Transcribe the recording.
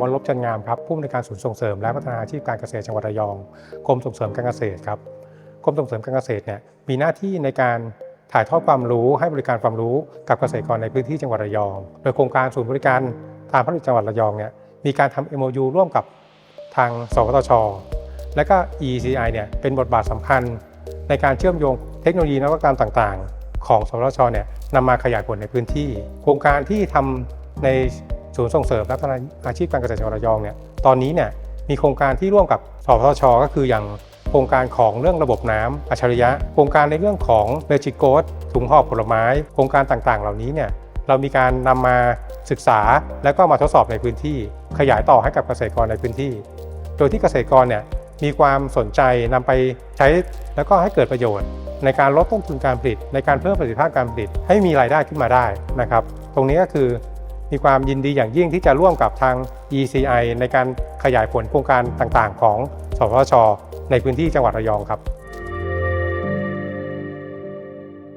วันลบจันงามครับผู้อำนวยการศูนย์ส่งเสริมและพัฒนาอาชีพการเกษตรจังหวัดระยองกรมส่งเสริมการเกษตรครับกรมส่งเสริมการเกษตรเนี่ยมีหน้าที่ในการถ่ายทอดความรู้ให้บริการความรู้กับเกษตรกรในพื้นที่จังหวัดระยอง โดยโครงการศูนย์บริการทางผลิตจังหวัดระยองเนี่ยมีการทำ MOU ร่วมกับทางสวทช และก็ ECI เนี่ยเป็นบทบาทสำคัญ ในการเชื่อมโยงเทคโนโลยีนวัตกรรมต่าง ๆ ของสวทชเนี่ยนำมาขยายผลในพื้นที่ โครงการที่ทำใน ศูนย์ส่งเสริมและพัฒนาอาชีพการเกษตรจังหวัดระยองเนี่ยตอนนี้เนี่ยมีโครงการที่ร่วมกับสวทชก็คืออย่างโครงการของเรื่องระบบน้ำอัจฉริยะ โครงการในเรื่องของเมจิโกสถุงห่อผลไม้ โครงการต่างๆ เหล่านี้เนี่ยเรามีการนำมาศึกษาแล้วก็มาทดสอบในพื้นที่ ขยายต่อให้กับเกษตรกรในพื้นที่ โดยที่เกษตรกรเนี่ยมีความสนใจนำไปใช้แล้วก็ให้เกิดประโยชน์ ในการลดต้นทุนการผลิต ในการเพิ่มประสิทธิภาพการผลิตให้มีรายได้ขึ้นมาได้นะครับ ตรงนี้ก็คือ มีความยินดีอย่างยิ่งที่จะร่วมกับทาง ECI ในการขยายผลโครงการต่างๆ ของสพชในพื้นที่จังหวัดระยองครับ